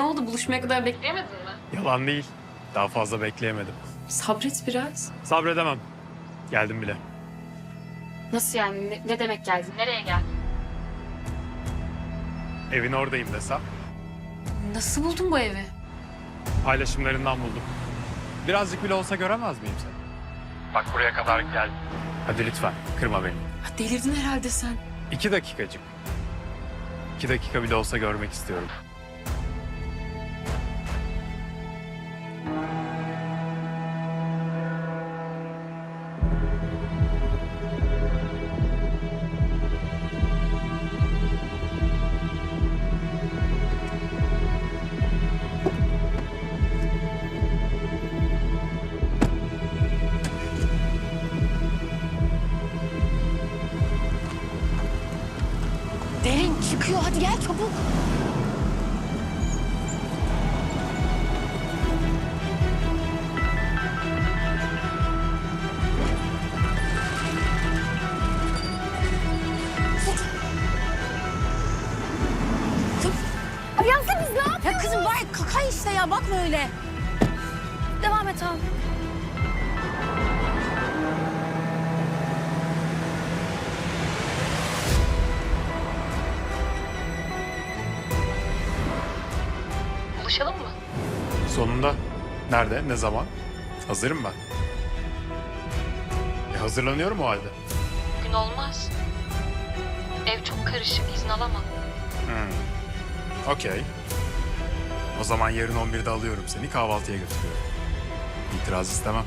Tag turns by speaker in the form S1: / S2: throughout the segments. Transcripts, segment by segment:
S1: Ne oldu buluşmaya kadar bekleyemedin mi?
S2: Yalan değil. Daha fazla bekleyemedim.
S1: Sabret biraz.
S2: Sabredemem. Geldim bile.
S1: Nasıl yani? Ne, ne demek geldin? Nereye geldin?
S2: Evin oradayım desem.
S1: Nasıl buldun bu evi?
S2: Paylaşımlarından buldum. Birazcık bile olsa göremez miyim seni? Bak buraya kadar gel. Hadi lütfen kırma beni.
S1: Ha, delirdin herhalde sen.
S2: İki dakikacık. İki dakika bile olsa görmek istiyorum.
S1: Hadi gel çabuk.
S3: Uyansana biz ne? Ya kızım var kaka işte ya bakma öyle. Devam et abi.
S1: Buluşalım mı?
S2: Sonunda. Nerede? Ne zaman? Hazırım ben. E, hazırlanıyorum o halde.
S1: Bugün olmaz. Ev çok karışık. izin alamam.
S2: Hmm. Okey. O zaman yarın 11'de alıyorum seni kahvaltıya götürüyorum. İtiraz istemem.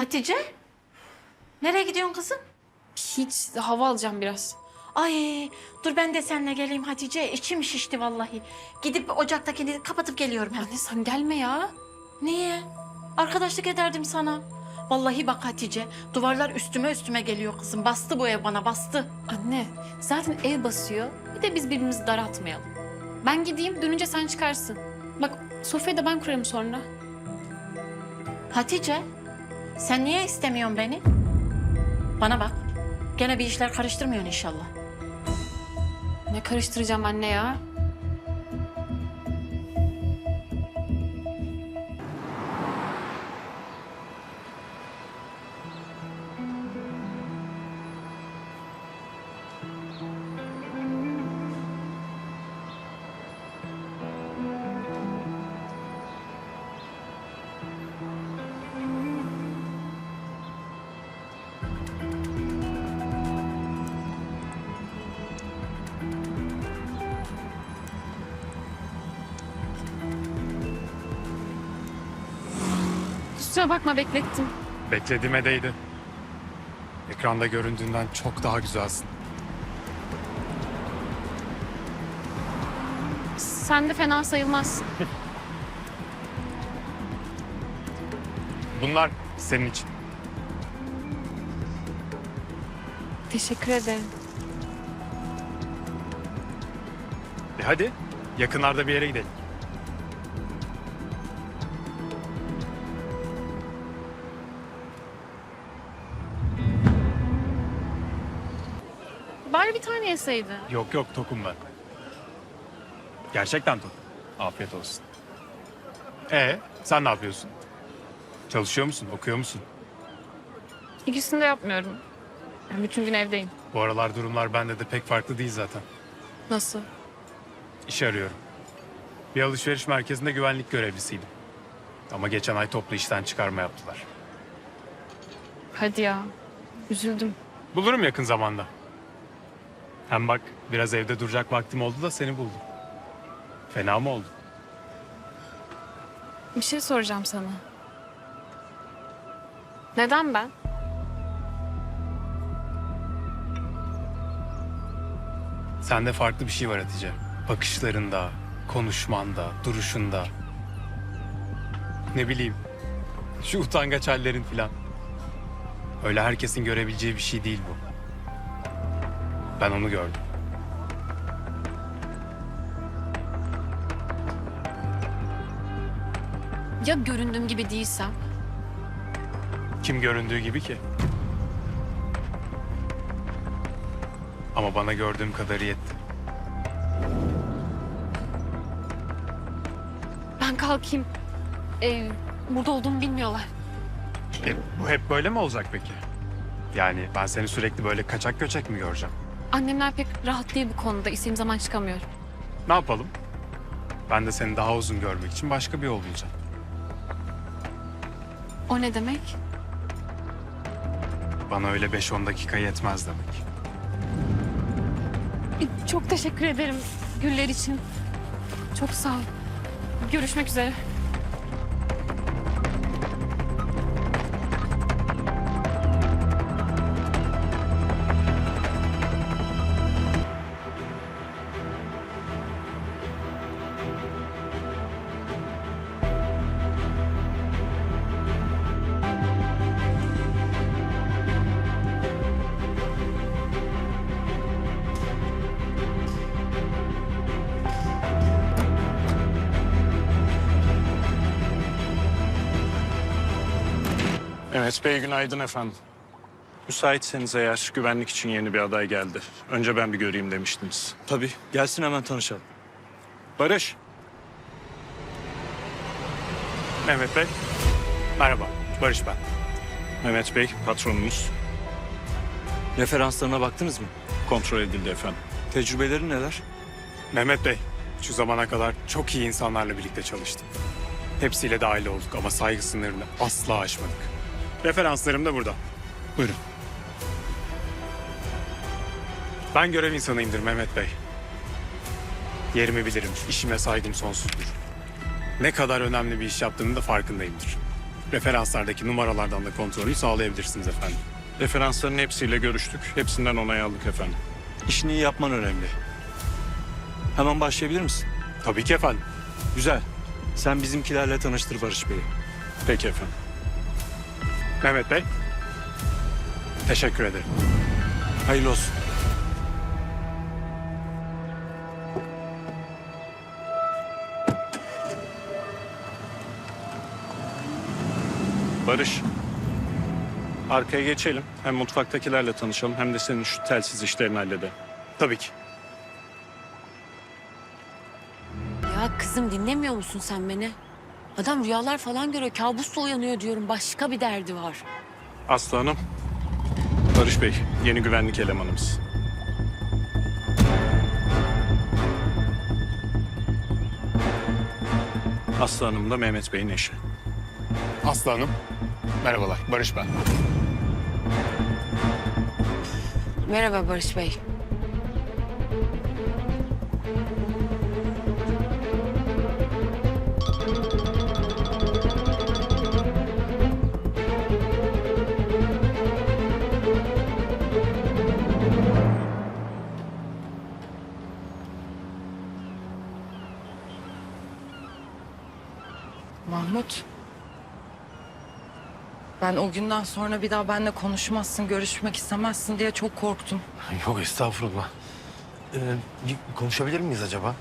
S3: Hatice? Nereye gidiyorsun kızım?
S1: Hiç hava alacağım biraz.
S3: Ay dur ben de seninle geleyim Hatice. İçim şişti vallahi. Gidip ocaktakini kapatıp geliyorum hemen.
S1: Anne sen gelme ya.
S3: Niye? Arkadaşlık ederdim sana. Vallahi bak Hatice, duvarlar üstüme üstüme geliyor kızım. Bastı bu ev bana, bastı.
S1: Anne zaten ev basıyor. Bir de biz birbirimizi daraltmayalım. Ben gideyim dönünce sen çıkarsın. Bak sofrayı da ben kurarım sonra.
S3: Hatice, sen niye istemiyorsun beni? Bana bak, gene bir işler karıştırmıyorsun inşallah.
S1: Ne karıştıracağım anne ya? Kusura bakma beklettim.
S2: Beklediğime değdi. Ekranda göründüğünden çok daha güzelsin.
S1: Sen de fena sayılmazsın.
S2: Bunlar senin için.
S1: Teşekkür ederim.
S2: E hadi yakınlarda bir yere gidelim.
S1: Bari bir tane yeseydin.
S2: Yok yok tokum ben. Gerçekten tok. Afiyet olsun. E sen ne yapıyorsun? Çalışıyor musun? Okuyor musun?
S1: İkisini de yapmıyorum. Yani bütün gün evdeyim.
S2: Bu aralar durumlar bende de pek farklı değil zaten.
S1: Nasıl?
S2: İş arıyorum. Bir alışveriş merkezinde güvenlik görevlisiydim. Ama geçen ay toplu işten çıkarma yaptılar.
S1: Hadi ya. Üzüldüm.
S2: Bulurum yakın zamanda. Hem bak biraz evde duracak vaktim oldu da seni buldum. Fena mı oldu?
S1: Bir şey soracağım sana. Neden ben?
S2: Sende farklı bir şey var Hatice. Bakışlarında, konuşmanda, duruşunda. Ne bileyim. Şu utangaç hallerin filan. Öyle herkesin görebileceği bir şey değil bu. Ben onu gördüm.
S1: Ya göründüğüm gibi değilsem?
S2: Kim göründüğü gibi ki. Ama bana gördüğüm kadarı yetti.
S1: Ben kalkayım. Ee, burada olduğumu bilmiyorlar.
S2: E, bu hep böyle mi olacak peki? Yani ben seni sürekli böyle kaçak göçek mi göreceğim?
S1: Annemler pek rahat değil bu konuda. İstediğim zaman çıkamıyorum.
S2: Ne yapalım? Ben de seni daha uzun görmek için başka bir yol bulacağım.
S1: O ne demek?
S2: Bana öyle 5-10 dakika yetmez demek.
S1: Ee, Çok teşekkür ederim güller için. Çok sağ ol. Görüşmek üzere.
S4: Evet Bey günaydın efendim. Müsaitseniz eğer güvenlik için yeni bir aday geldi. Önce ben bir göreyim demiştiniz.
S5: Tabii. Gelsin hemen tanışalım.
S4: Barış.
S2: Mehmet Bey. Merhaba. Barış ben.
S4: Mehmet Bey patronumuz.
S5: Referanslarına baktınız mı?
S4: Kontrol edildi efendim.
S5: Tecrübeleri neler?
S2: Mehmet Bey. Şu zamana kadar çok iyi insanlarla birlikte çalıştım. Hepsiyle dahil olduk ama saygı sınırını asla aşmadık. Referanslarım da burada. Buyurun. Ben görev insanıyımdır Mehmet Bey. Yerimi bilirim, işime saygım sonsuzdur. Ne kadar önemli bir iş yaptığımın da farkındayımdır. Referanslardaki numaralardan da kontrolü sağlayabilirsiniz efendim.
S4: Referansların hepsiyle görüştük. Hepsinden onay aldık efendim.
S5: İşini iyi yapman önemli. Hemen başlayabilir misin?
S2: Tabii ki efendim.
S5: Güzel. Sen bizimkilerle tanıştır Barış Bey'i.
S4: Peki efendim.
S2: Mehmet Bey. Teşekkür ederim.
S5: Hayırlı olsun.
S4: Barış. Arkaya geçelim. Hem mutfaktakilerle tanışalım hem de senin şu telsiz işlerini halledelim.
S2: Tabii ki.
S6: Ya kızım dinlemiyor musun sen beni? Adam rüyalar falan görüyor, kabusla uyanıyor diyorum. Başka bir derdi var.
S4: Aslı Hanım. Barış Bey yeni güvenlik elemanımız. Aslı Hanım da Mehmet Bey'in eşi.
S2: Aslı Hanım. Merhabalar. Barış ben.
S6: Merhaba Barış Bey.
S7: Mahmut. Ben o günden sonra bir daha benimle konuşmazsın, görüşmek istemezsin diye çok korktum.
S8: Yok estağfurullah. Ee, bir konuşabilir miyiz acaba?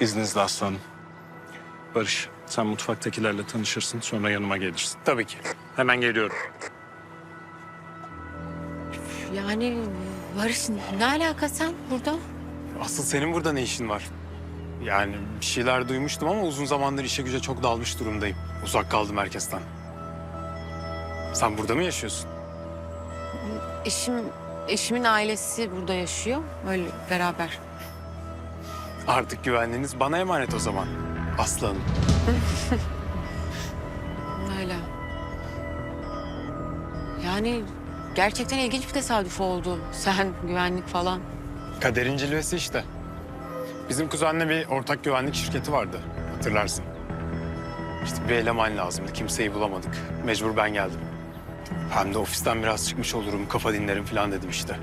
S4: İzninizle Aslı Hanım. Barış sen mutfaktakilerle tanışırsın sonra yanıma gelirsin.
S2: Tabii ki.
S4: Hemen geliyorum.
S6: Yani Barış ne alaka sen burada?
S2: Asıl senin burada ne işin var? Yani bir şeyler duymuştum ama uzun zamandır işe güce çok dalmış durumdayım. Uzak kaldım herkesten. Sen burada mı yaşıyorsun?
S6: Eşim, eşimin ailesi burada yaşıyor. Öyle beraber.
S2: Artık güvenliğiniz bana emanet o zaman. Aslı Hanım.
S6: Öyle. Yani gerçekten ilginç bir tesadüf oldu. Sen güvenlik falan.
S2: Kaderin cilvesi işte. Bizim kuzenle bir ortak güvenlik şirketi vardı. Hatırlarsın. İşte bir eleman lazımdı. Kimseyi bulamadık. Mecbur ben geldim. Hem de ofisten biraz çıkmış olurum, kafa dinlerim falan dedim işte.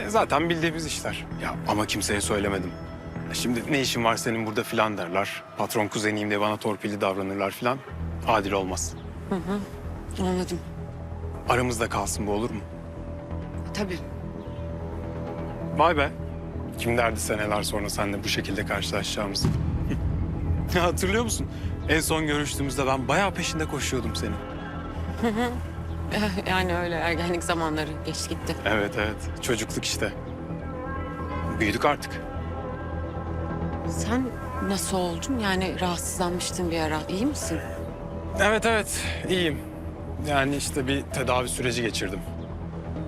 S2: E, zaten bildiğimiz işler. Ya ama kimseye söylemedim. Şimdi ne işin var senin burada filan derler. Patron kuzeniyim diye bana torpilli davranırlar filan. Adil olmaz.
S6: Anladım.
S2: Aramızda kalsın bu olur mu?
S6: Tabii.
S2: Vay be. Kim derdi seneler sonra seninle bu şekilde karşılaşacağımızı? Hatırlıyor musun? En son görüştüğümüzde ben bayağı peşinde koşuyordum senin.
S6: Yani öyle ergenlik zamanları geçti gitti.
S2: Evet evet. Çocukluk işte. Büyüdük artık.
S6: Sen nasıl oldun? Yani rahatsızlanmıştın bir ara. İyi misin?
S2: Evet evet. iyiyim. Yani işte bir tedavi süreci geçirdim.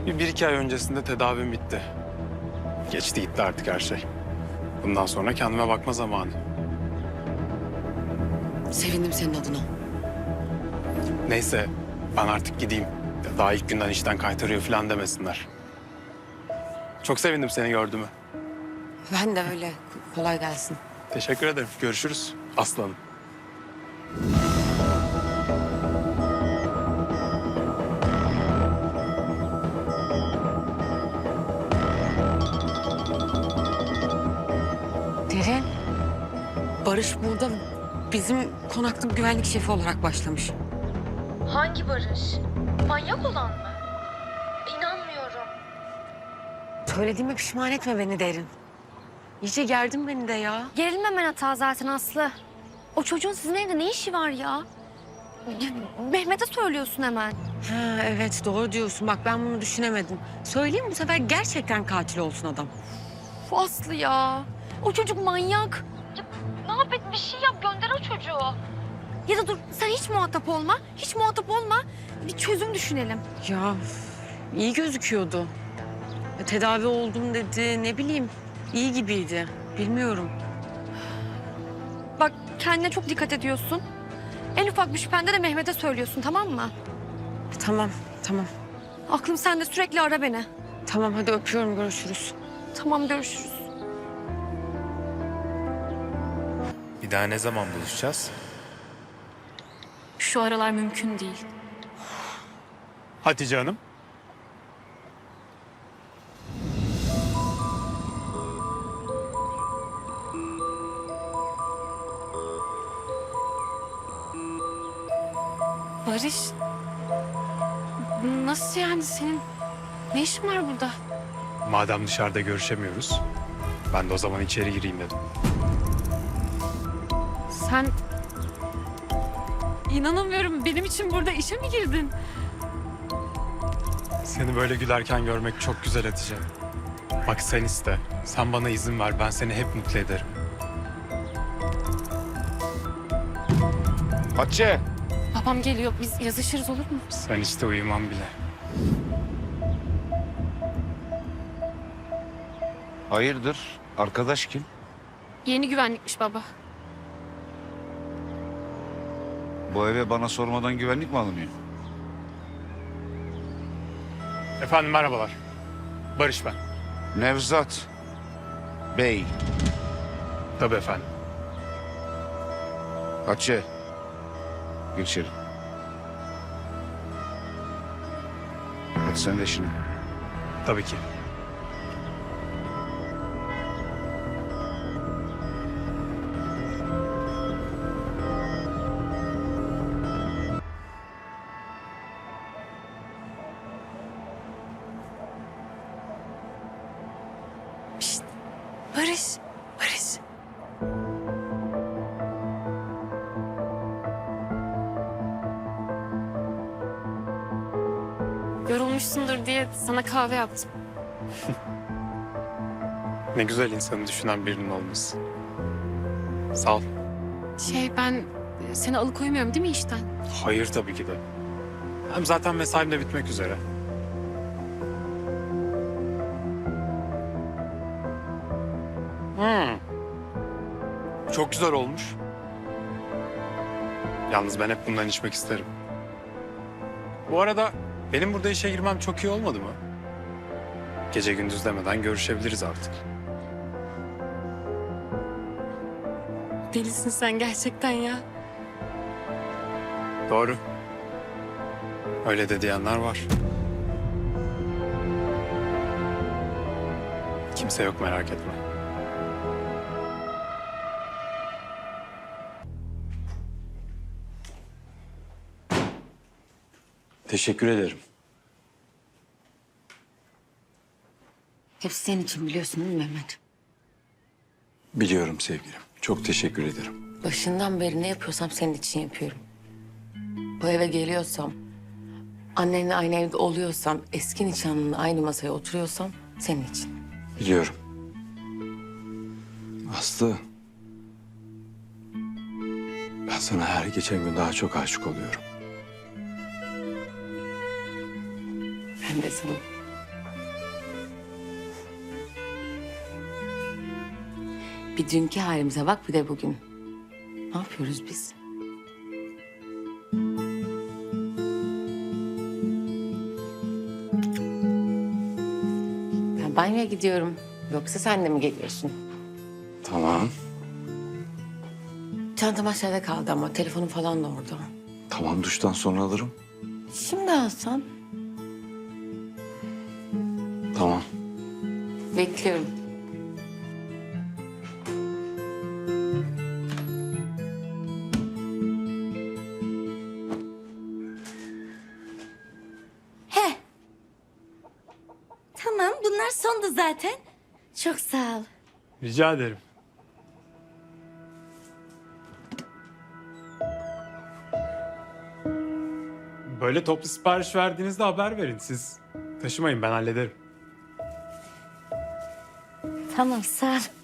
S2: Bir, bir iki ay öncesinde tedavim bitti. Geçti gitti artık her şey. Bundan sonra kendime bakma zamanı.
S6: Sevindim senin adına.
S2: Neyse ben artık gideyim. Daha ilk günden işten kaytarıyor falan demesinler. Çok sevindim seni gördüğüme.
S6: Ben de öyle. Kolay gelsin.
S2: Teşekkür ederim. Görüşürüz aslanım.
S6: Barış burada bizim konakta güvenlik şefi olarak başlamış.
S9: Hangi Barış? Manyak olan mı? İnanmıyorum.
S6: Söylediğime pişman etme beni Derin. İyice gerdin beni de ya.
S9: Gerilmemen hata zaten Aslı. O çocuğun sizin evde ne işi var ya? Mehmet'e söylüyorsun hemen.
S6: Ha, evet doğru diyorsun. Bak ben bunu düşünemedim. Söyleyeyim bu sefer gerçekten katil olsun adam.
S9: Uf, Aslı ya. O çocuk manyak. Ya, ne yap et bir şey yap gönder o çocuğu. Ya da dur sen hiç muhatap olma. Hiç muhatap olma. Bir çözüm düşünelim.
S6: Ya iyi gözüküyordu. Tedavi oldum dedi ne bileyim iyi gibiydi. Bilmiyorum.
S9: Bak kendine çok dikkat ediyorsun. En ufak bir şüphende de Mehmet'e söylüyorsun tamam mı?
S6: Tamam tamam.
S9: Aklım sende sürekli ara beni.
S6: Tamam hadi öpüyorum görüşürüz.
S9: Tamam görüşürüz.
S10: Bir daha ne zaman buluşacağız?
S1: Şu aralar mümkün değil.
S2: Hatice Hanım.
S1: Barış. Nasıl yani senin ne işin var burada?
S2: Madem dışarıda görüşemiyoruz. Ben de o zaman içeri gireyim dedim.
S1: Sen inanamıyorum benim için burada işe mi girdin?
S2: Seni böyle gülerken görmek çok güzel Hatice. Bak sen iste. Sen bana izin ver. Ben seni hep mutlu ederim.
S10: Hatice!
S1: Babam geliyor biz yazışırız olur mu?
S2: Sen işte uyumam bile.
S10: Hayırdır? Arkadaş kim?
S1: Yeni güvenlikmiş baba.
S10: Bu eve bana sormadan güvenlik mi alınıyor?
S2: Efendim merhabalar. Barış ben.
S10: Nevzat Bey.
S2: Tabii efendim.
S10: Hatice. Gir içeri. Hadi sen de işine.
S2: Tabii ki.
S1: Diye sana kahve yaptım.
S2: Ne güzel insanı düşünen birinin olması. Sağ ol.
S1: Şey ben seni alıkoymuyorum değil mi işten?
S2: Hayır tabii ki de. Hem zaten mesaim de bitmek üzere. Hmm. Çok güzel olmuş. Yalnız ben hep bundan içmek isterim. Bu arada benim burada işe girmem çok iyi olmadı mı? Gece gündüz demeden görüşebiliriz artık.
S1: Delisin sen gerçekten ya.
S2: Doğru. Öyle de diyenler var. Kimse yok merak etme.
S8: Teşekkür ederim.
S6: Hepsi senin için biliyorsun değil mi Mehmet?
S8: Biliyorum sevgilim. Çok teşekkür ederim.
S6: Başından beri ne yapıyorsam senin için yapıyorum. Bu eve geliyorsam, annenle aynı evde oluyorsam, eski nişanlınla aynı masaya oturuyorsam senin için.
S8: Biliyorum. Aslı. Ben sana her geçen gün daha çok aşık oluyorum.
S6: Ben de sana. Bir dünkü halimize bak bir de bugün. Ne yapıyoruz biz? Ben banyoya gidiyorum. Yoksa sen de mi geliyorsun?
S8: Tamam.
S6: Çantam aşağıda kaldı ama telefonum falan da orada.
S8: Tamam duştan sonra alırım.
S6: Şimdi alsan. Bekliyorum.
S9: He. Tamam bunlar sondu zaten. Çok sağ ol.
S2: Rica ederim. Böyle toplu sipariş verdiğinizde haber verin. Siz taşımayın ben hallederim.
S9: Tamam sağ ol.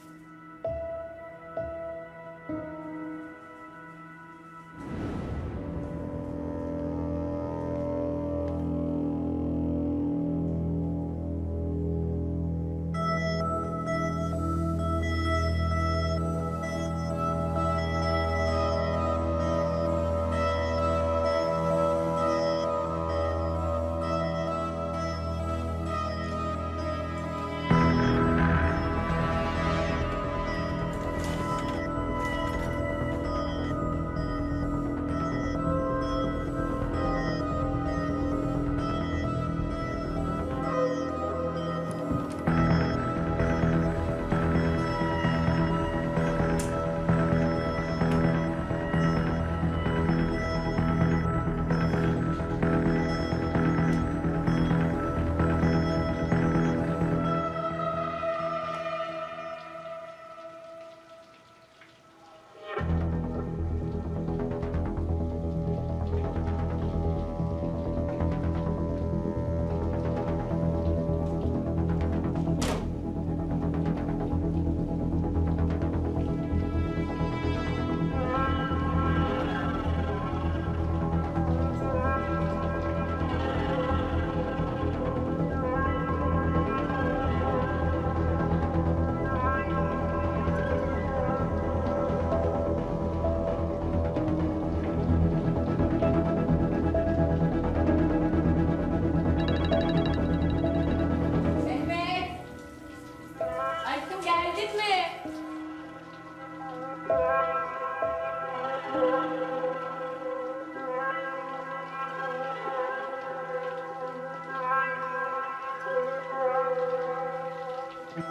S7: Thank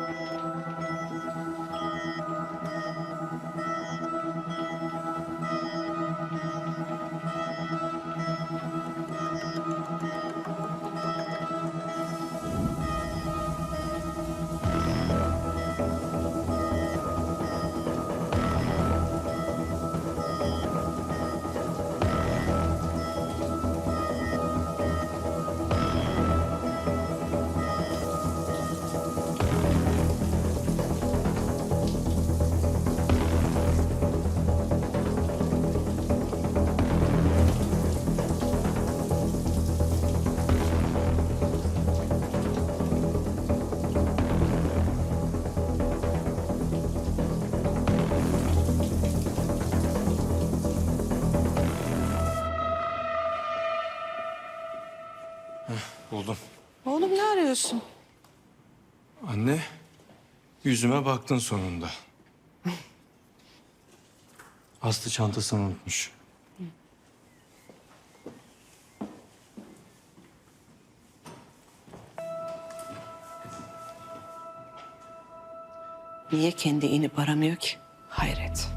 S7: you. Arıyorsun?
S8: Anne, yüzüme baktın sonunda. Aslı çantasını unutmuş.
S11: Niye kendi inip aramıyor ki? Hayret.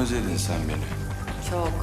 S8: Özledin sen beni?
S6: Çok.